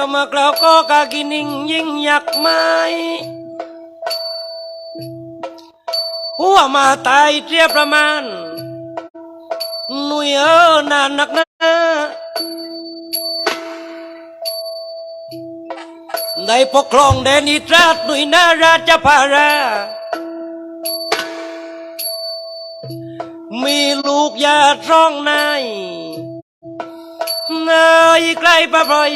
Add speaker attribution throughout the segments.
Speaker 1: แล้วมากล่าวก็กากินิ่งยิ่งหยักไม้หัวมาตายเทียบประมาณหนุ่ยเออนานนักนะได้ปกครองแดนอิตราหนุ่ยนาราชพารา มีลูกยาร้องนายนายใกล้ปะปอย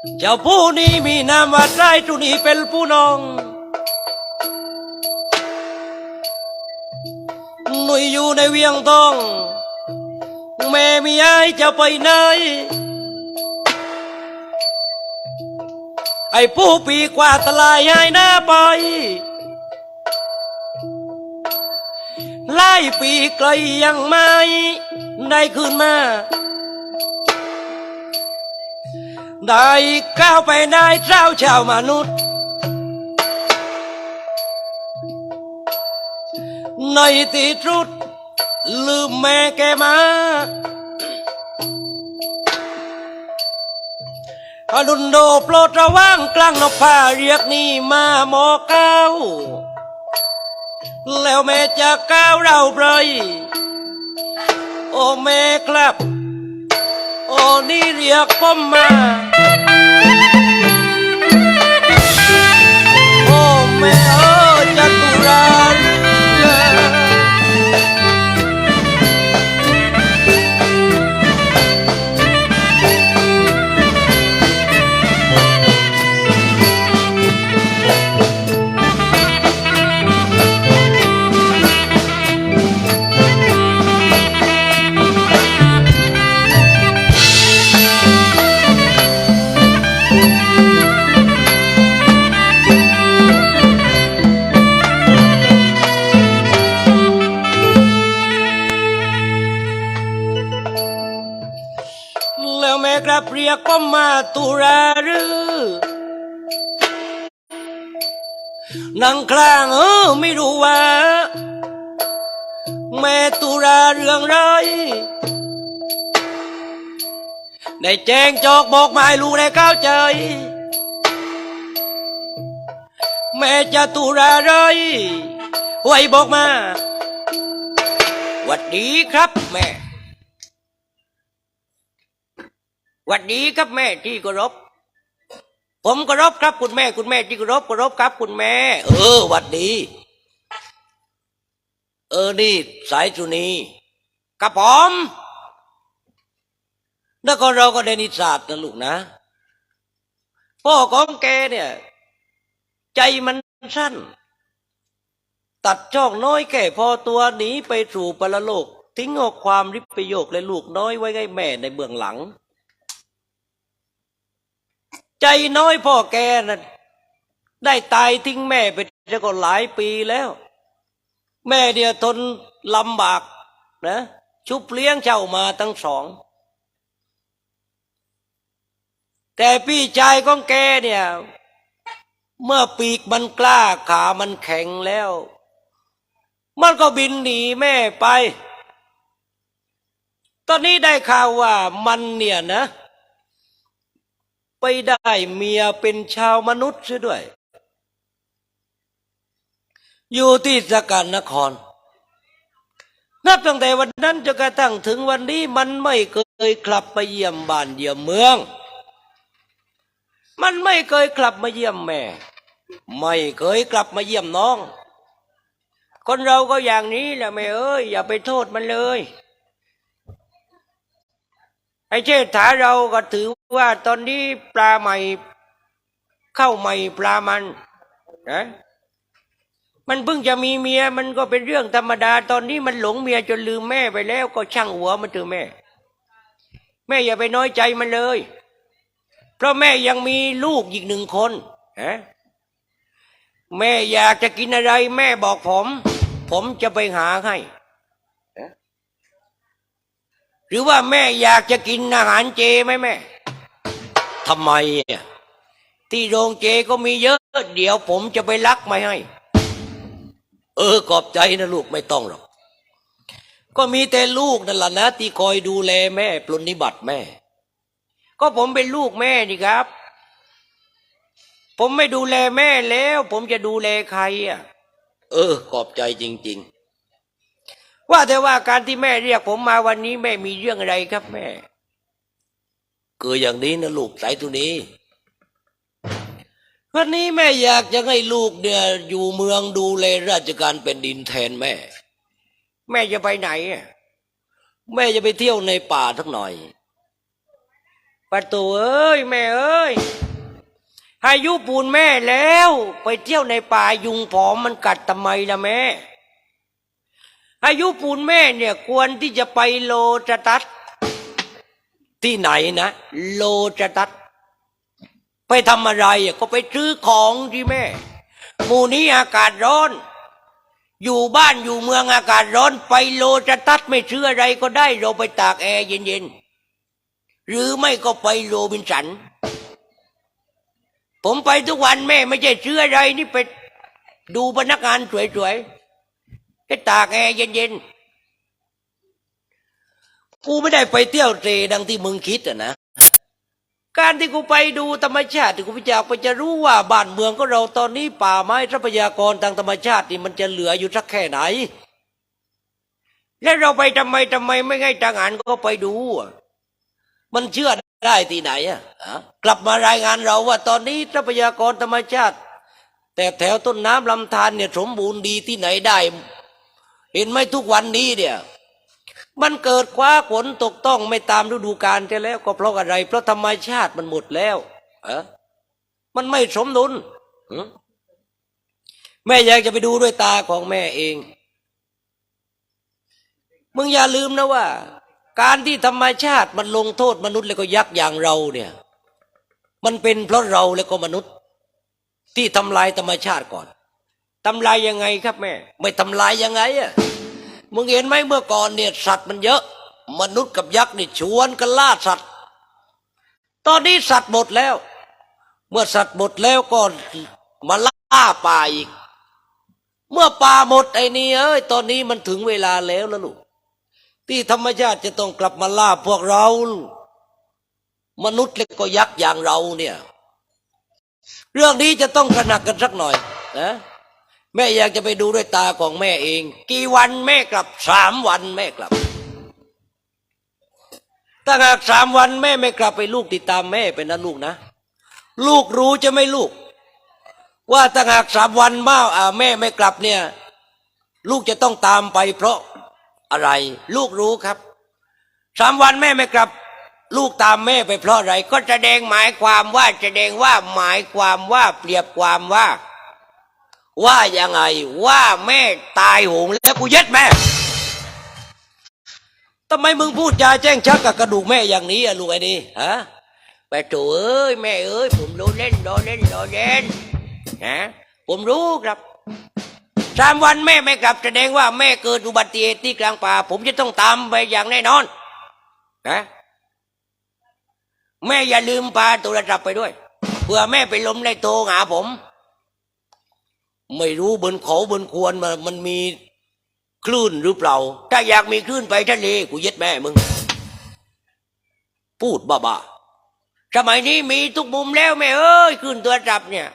Speaker 1: เจ้าผู้นี้มีนามว่าใจตุนีเป็นผู้น้องหนุ่ยอยู่ในเวียงทอง แม่มีไอ้จะไปไหนไอ้ผู้ปีกว่าตลายให้หน้าไปไล่ปีไกลยังไม่ได้คืนมา ได้ก้าวไปได้เจ้าชาวมนุษย์ ในที่สุด ลืมแม่แกมาอดุนโดโปรดระวังกลางนกผ้าเรียกนี่มาหมอเก้า แล้วแม่จะก้าวเราเปรยโอ้แม่ครับ โอ้นี่เรียกผมมาโอ้แม่ นั่งกลางเออไม่รู้ว่า แม่ตุราเรื่องไรได้แจ้งจอกบอกหมายลูกได้เข้าใจ แม่จะตุราไรไว้บอกมาหวัดดีครับแม่หวัดดีครับแม่ที่เคารพ ผมเคารพครับคุณแม่คุณแม่ที่เคารพเคารพครับคุณแม่ เออหวัดดี เออนี่สายจุนีกระป๋อมแล้วก็เราก็ได้นิสาสนะลูกนะ พ่อของแกเนี่ย ใจมันสั้น ตัดช่องน้อยแก่พอตัวหนีไปสู่ปรโลก ทิ้งเอาความริบประโยคและลูกน้อยไว้ให้แม่ในเบื้องหลัง ใจน้อยพ่อแกนะ่ะได้ตายทิ้งแม่ไปจะก็หลายปีแล้ว แม่เดียวทนลำบากนะชุบเลี้ยงเจ้ามาทั้งสอง แต่พี่ชายของแกเนี่ย เมื่อปีกมันกล้าขามันแข็งแล้ว มันก็บินหนีแม่ไป ตอนนี้ได้ข่าวว่ามันเนี่ยนะ ไปได้เมียเป็นชาวมนุษย์เสียด้วย อยู่ที่สกันนคร นับตั้งแต่วันนั้นจนกระทั่งถึงวันนี้มันไม่เคยกลับไปเยี่ยมบ้านเยี่ยมเมือง มันไม่เคยกลับมาเยี่ยมแม่ ไม่เคยกลับมาเยี่ยมน้อง คนเราก็อย่างนี้แหละแม่เอ้ยอย่าไปโทษมันเลยไอ้เชษฐาเราก็ถือ ว่าตอนนี้ปลาใหม่เข้าใหม่ปลามันนะมันเพิ่งจะมีเมียมันก็เป็นเรื่องธรรมดา ตอนนี้มันหลงเมียจนลืมแม่ไปแล้วก็ช่างหัวมันเถอะแม่ แม่อย่าไปน้อยใจมันเลย เพราะแม่ยังมีลูกอีกหนึ่งคนฮะแม่อยากจะกินอะไร แม่บอกผม ผมจะไปหาให้หรือว่าแม่อยากจะกินอาหารเจไหมแม่ ทำไมอะที่โรงเจก็มีเยอะ เดี๋ยวผมจะไปลักมาให้ เออขอบใจนะลูกไม่ต้องหรอก
Speaker 2: ก็มีแต่ลูกนั่นแหละนะที่คอยดูแลแม่ปรนนิบัติแม่
Speaker 1: ก็ผมเป็นลูกแม่นี่ครับ ผมไม่ดูแลแม่แล้ว ผมจะดูแลใครอะ
Speaker 2: เออ ขอบใจจริง ๆ
Speaker 1: ว่าแต่ว่าการที่แม่เรียกผมมาวันนี้แม่มีเรื่องอะไรครับแม่
Speaker 2: ๆคืออย่างนี้นะลูกสายตุนีวันนี้แม่อยากจะให้ลูกเนี่ยอยู่เมืองดูแลราชการเป็นดินแทนแม่
Speaker 1: แม่จะไปไหน
Speaker 2: แม่จะไปเที่ยวในป่าสักหน่อย
Speaker 1: ประตูเอ้ยแม่เอ้ยอายุปูนแม่แล้ว ไปเที่ยวในป่ายุงผอมมันกัดทำไมล่ะแม่อายุปูนแม่เนี่ยควรที่จะไปโลจะตัด
Speaker 2: ที่ไหนนะ
Speaker 1: โลจะตัด ไปทำอะไรก็ไปซื้อของที่แม่หมู่นี้อากาศร้อน อยู่บ้านอยู่เมืองอากาศร้อนไปโลจะตัดไม่ซื้ออะไรก็ได้ เราไปตากแอร์เย็นๆ หรือไม่ก็ไปโรบินสัน ผมไปทุกวันแม่ไม่ใช่ซื้ออะไรนี่ไปดูพนักงานสวยๆไปตากแอร์เย็นๆ
Speaker 2: กูไม่ได้ไปเที่ยวเตรดังที่มึงคิดอะนะ
Speaker 1: การที่กูไปดูธรรมชาติที่กูไปจากไปจะรู้ว่าบ้านเมืองของเราตอนนี้ป่าไม้ทรัพยากรทางธรรมชาตินี่มันจะเหลืออยู่สักแค่ไหน แล้วเราไปทำไมทำไมไม่ให้ทหารก็ไปดูอะ
Speaker 2: มันเชื่อได้ที่ไหนอะฮะ
Speaker 1: กลับมารายงานเราว่าตอนนี้ทรัพยากรธรรมชาติ
Speaker 2: แต่แถวต้นน้ำลำธารเนี่ยสมบูรณ์ดีที่ไหนได้ เห็นไหมทุกวันนี้เนี่ย
Speaker 1: มันเกิดคว้าฝนตกต้องไม่ตามฤดูกาลจะแล้วก็เพราะอะไร เพราะธรรมชาติมันหมดแล้ว
Speaker 2: เอะ
Speaker 1: มันไม่สมดุล
Speaker 2: แม่อยากจะไปดูด้วยตาของแม่เอง
Speaker 1: มึงอย่าลืมนะว่า การที่ธรรมชาติ
Speaker 2: มันลงโทษมนุษย์แล้วก็ยักษ์อย่างเราเนี่ย มันเป็นเพราะเราแล้วก็มนุษย์ ที่ทำลายธรรมชาติก่อน
Speaker 1: ทำลายยังไงครับแม่
Speaker 2: ไม่ทำลายยังไงอะ มึงเห็นไหมเมื่อก่อนเนี่ยสัตว์มันเยอะ มนุษย์กับยักษ์นี่ชวนกันล่าสัตว์ ตอนนี้สัตว์หมดแล้ว เมื่อสัตว์หมดแล้วก็มาล่าป่าอีก เมื่อป่าหมดไอ้นี่เอ้ยตอนนี้มันถึงเวลาแล้วแล้วลูกที่ธรรมชาติจะต้องกลับมาล่าพวกเรา มนุษย์เล็กก็ยักษ์อย่างเราเนี่ย เรื่องนี้จะต้องตระหนักกันสักหน่อยนะ แม่อยากจะไปดูด้วยตาของแม่เอง
Speaker 1: กี่วันแม่กลับ
Speaker 2: สามวันแม่กลับ
Speaker 1: ถ้าหากสามวันแม่ไม่กลับ
Speaker 2: ไปลูกติดตามแม่เป็นนะลูกนะ ลูกรู้จะไม่ลูก ว่าถ้าหากสามวันมาอ่าแม่ไม่กลับเนี่ย ลูกจะต้องตามไปเพราะอะไร
Speaker 1: ลูกรู้ครับสามวันแม่ไม่กลับ ลูกตามแม่ไปเพราะอะไร ก็แสดงหมายความว่าแสดงว่าหมายความว่าเปรียบความว่า
Speaker 2: ว่ายังไง
Speaker 1: ว่าแม่ตายโหงแล้วกูเย็ดแม่
Speaker 2: ทำไมมึงพูดจาแจ้งชักกับกระดูกแม่อย่างนี้อะลูกไอ้นี่ฮะ
Speaker 1: ไปโถเอ้ยแม่เอ้ยผมรู้เล่นโดเล่นโดเล่นนะผมรู้ครับสามวันแม่ไม่กลับแสดงว่าแม่เกิดอุบัติเหตุที่กลางป่า ผมจะต้องตามไปอย่างแน่นอนนะแม่อย่าลืมพาโทรศัพท์ไปด้วยเผื่อแม่ไปล้มในโทรหาผม
Speaker 2: ไม่รู้บนเขาบนควรมันมันมีคลื่นหรือเปล่า
Speaker 1: ถ้าอยากมีคลื่นไปทะเล
Speaker 2: กูเย็ดแม่มึง พูดบ้าๆ
Speaker 1: สมัยนี้มีทุกมุมแล้วแม่เอ้ยคลื่นโทรศัพท์เนี่ย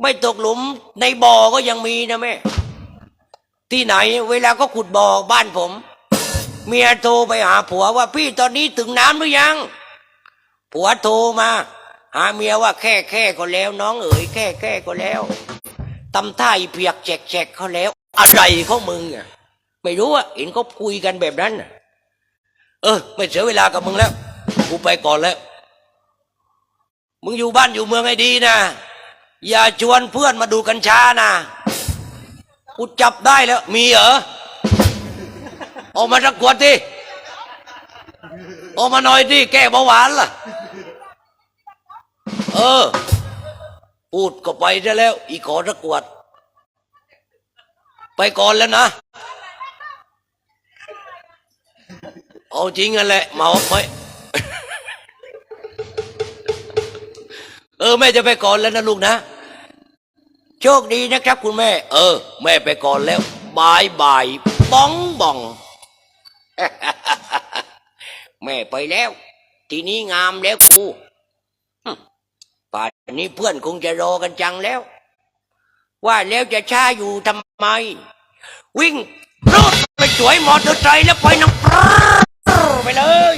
Speaker 1: ไม่ตกหลุมในบ่อก็ยังมีนะแม่ ที่ไหน เวลาก็ขุดบ่อบ้านผม เมียโทรไปหาผัวว่าพี่ตอนนี้ถึงน้ำหรือยัง ผัวโทรมา หาเมียว่าแค่แค่ก็แล้ว น้องเอ๋ยแค่แค่ก็แล้ว ตำท่าเพียกแจกแจกเขาแล้ว
Speaker 2: อะไรเของมึงอะ
Speaker 1: ไม่รู้อะเห็นเขาคุยกันแบบนั้นน่ะ
Speaker 2: เออ ไม่เสียเวลากับมึงแล้วกูไปก่อนแล้ว มึงอยู่บ้านอยู่เมืองให้ดีนะอย่าชวนเพื่อนมาดูกัญชานะกูจับได้แล้ว มีเหรอออกมาสักขวดดิออกมาหน่อยดิแก้เบาหวานล่ะ เออ พูดก็ไปได้แล้ว อีกขอสักวด ไปก่อนแล้วนะ เอาจริงกันแหละเมาไหมเออแม่จะไปก่อนแล้วนะลูกนะ
Speaker 1: โชคดีนะครับคุณแม่
Speaker 2: เออ แม่ไปก่อนแล้วบายบายบ้องบ้อง
Speaker 1: แม่ไปแล้ว ทีนี้งามแล้วกู ป่านนี้เพื่อนคงจะรอกันจังแล้ว ว่าแล้วจะช้าอยู่ทำไม วิ่งรูดไปสวยมอเตอร์ไซค์แล้วไปน้ำปราไปเลย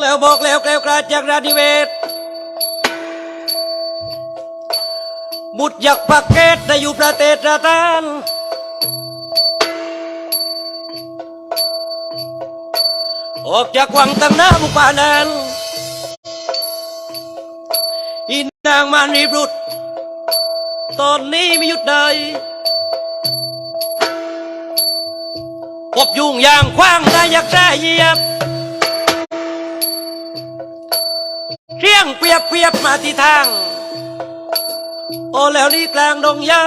Speaker 2: แล้วบอกแล้วแกล้วกราดจากรานิเวศบุตรยักปักเกตได้อยู่ประเทศราตาน ออกจากวังตั้งหน้าบุกป่านันอินนางมานรีบรุด ตอนนี้ไม่หยุดใดพบยุ่งอย่างคว้างได้อยักษ์แซ่เหยียบเรียงเปียบเปียบมาที่ทาง โอ้แล้วนี่กลางดงใหญ่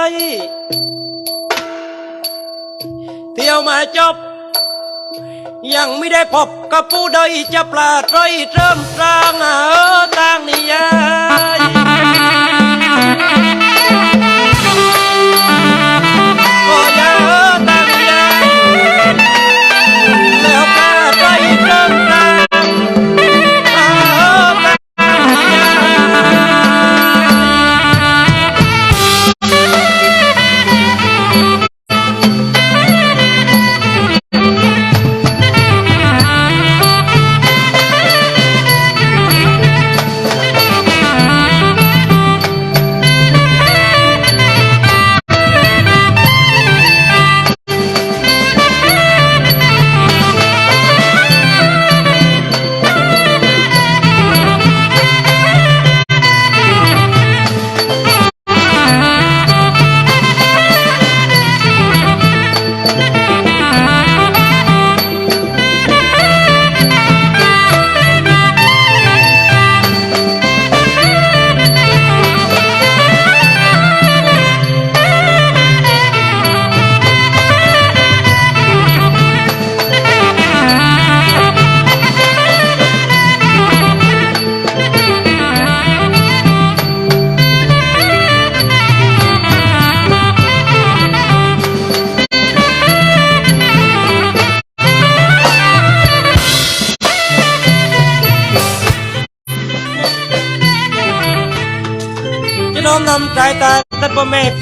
Speaker 2: เที่ยวมาจบ ยังไม่ได้พบกับผู้ใดจะปลาดไรเริ่มสร้างเออตางนิยาย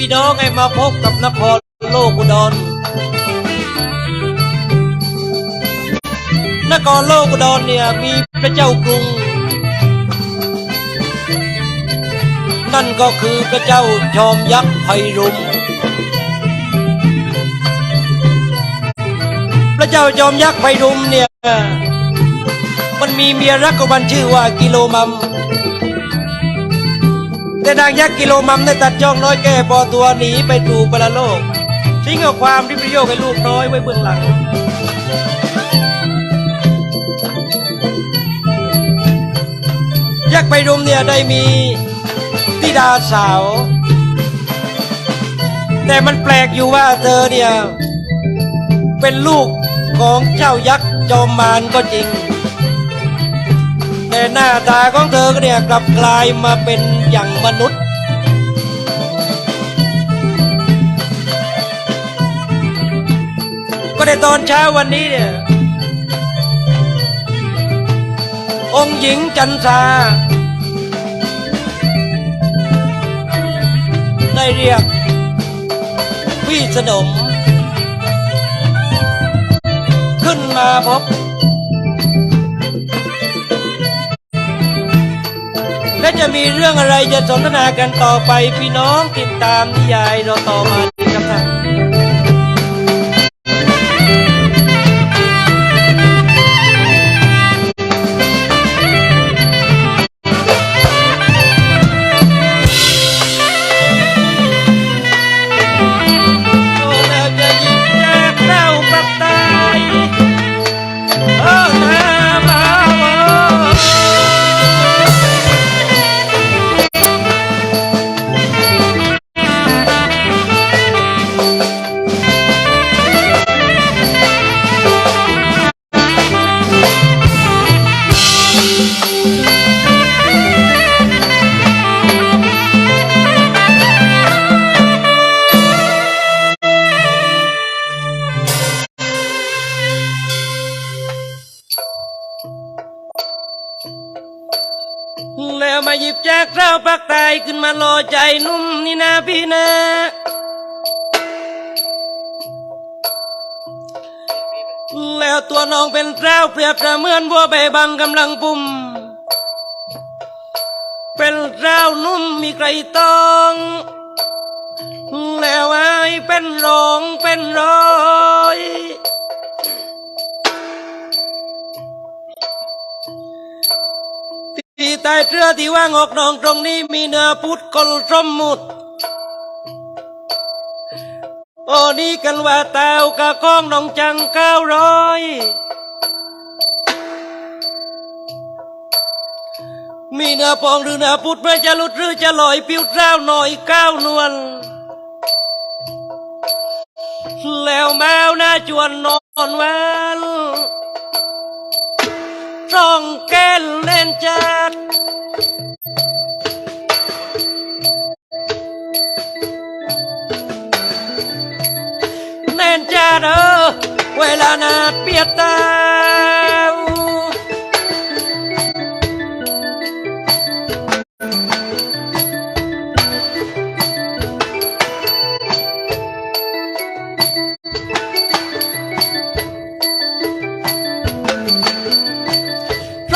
Speaker 2: ี่น้องให้มาพบกับนครโลกอุดร นครโลกอุดรเนี่ยมีพระเจ้ากรุง นั่นก็คือพระเจ้าจอมยักษ์ไพรุมพระเจ้าจอมยักษ์ไพรุมเนี่ยมันมีเมียรักของมันชื่อว่ากิโลมัม แต่นางยักษ์กิโลมัมได้ตัดจ้องน้อยแก่ปอตัวหนีไปสู่ปรโลก ทิ้งเอาความริบริโยกให้ลูกน้อยไว้เบื้องหลังยักษ์ไปรุมเนี่ยได้มีธิดาสาว แต่มันแปลกอยู่ว่าเธอเนี่ย เป็นลูกของเจ้ายักษ์จอมมารก็จริง แต่หน้าตาของเธอก็เนี่ยกลับกลายมาเป็นอย่างมนุษย์ก็ในตอนเช้าวันนี้เนี่ย องค์หญิงจันทราได้เรียก พี่สนม ขึ้นมาพบ จะมีเรื่องอะไรจะสนทนากันต่อไปพี่น้องติดตามนิยายเราต่อมาครับท่าน
Speaker 1: ใจนุ่มนี่นะพี่นะแล้วตัวน้องเป็นเจ้าเปรียบเมือนบัวใบบังกำลังปุ่ม เป็นเจ้านุ่มมีไกรต้อง แล้วไอ้เป็นรองเป็นรอย ที่ใต้เสื้อที่ว่างออกนองตรงนี้มีเนื้อพุดกลสมมุดโอ้นี่กันว่าเต้ากะก้องน้องจังเก้าร้อยมีเนื้อปองหรือเนื้อพุดเมื่อจะลุดหรือจะลอยปิ้วเจ้าหน่อยก้าวนวลแล้วแมวหน้าจวนนอนแวน จ้องแก้นเล่นจัดแ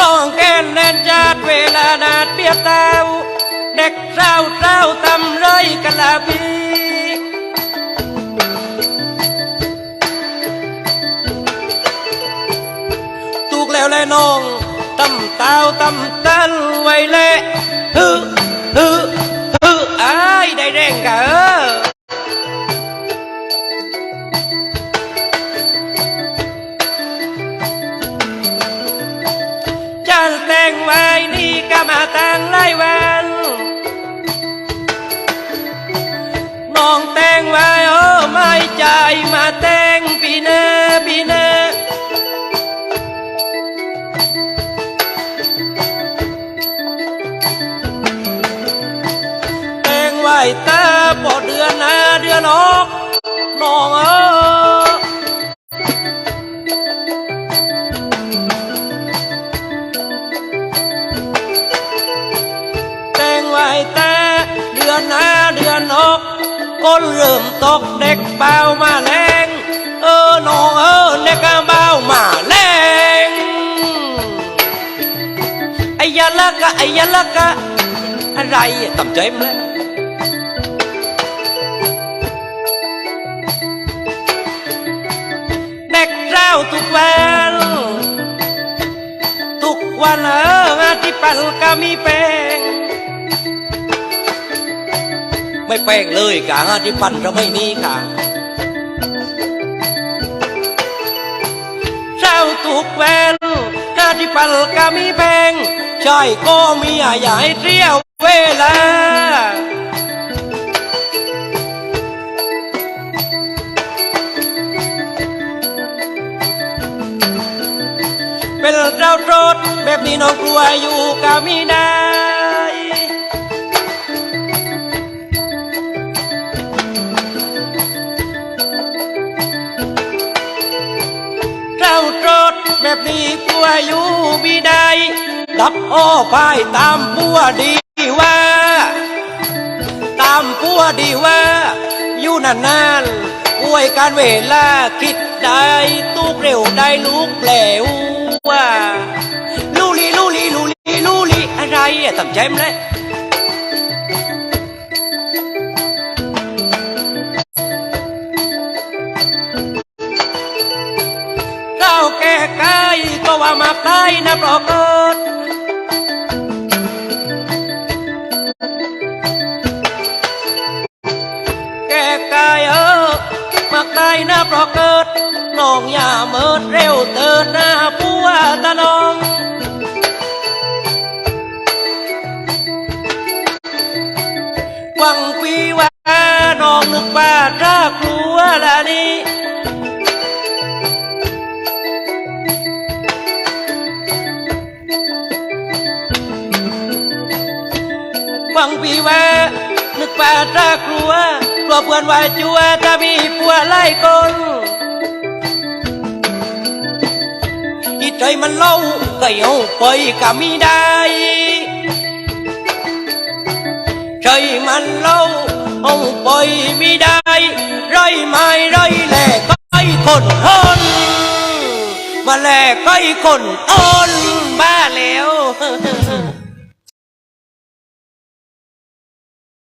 Speaker 1: น้องแก้นแน่นจัดเวลานาดเปียดตาเด็กเศร้าเศร้าตำไรกะลาพีถูกแล้วแลน้องตำเต้าตำตันไว้แลฮึฮึฮึอ้ายได้แรงกะเอ้ ก็มาตั้งไล่แวนน้องแต่งไว้โอ้ไม่ใจมาแต่งปีหน้าปีหน้าแต่งไหวตาพอเดือนหน้าเดือนออกน้องเอ ก้นเริ่มตกเด็กเบามาแรงเออน้องเออเด็กเบามาแรงไอ้ยาละกะไอ้ยาละกะอะไรต่ำใจมันแล้วเด็กเจ้าทุกวันทุกวันเอองที่ปันก็มีแป้ง ไม่แป้งเลยกะงานที่ปันเราไม่มีค่ะเจ้าทุกวันงานที่ปันก็มีแป้งใช่ก็มีอย่าให้เที่ยวเวลาเป็นเราโรดแบบนี้น้องกลัวอยู่ก็ไม่ได้ แบบนี้กลัวอยู่ไม่ได้ดับโอ้อไปตามปัวดีว่า ตามปัวดีว่า อยู่นานๆอวยการเวลาคิดได้ตุกเร็วได้ลุกแปลวว่าลูลีลูลีลูลีลูลีอะไรอะตั้งใจมันเลย ก็ว่ามาใต้นะปรากฏแก่กายเออมักได้นะเพราะเกิดน้องอย่าเมิดเร็วเตินหน้าผัวตาน้องหวังปีว่าน้องนึกว่ารักกลัวละนี่ นึกป่าตากลัวกลัวเพื่อนวายจัวถ้ามีผัวไล่คนจิตใจมันเล่าก็เอาไปก็มีได้ใช่มันเล่าเอาไปไม่ได้ไรไม่ไรแหลกไอ้คนทนมาแหลกไอ้คนทนบ้าแล้ว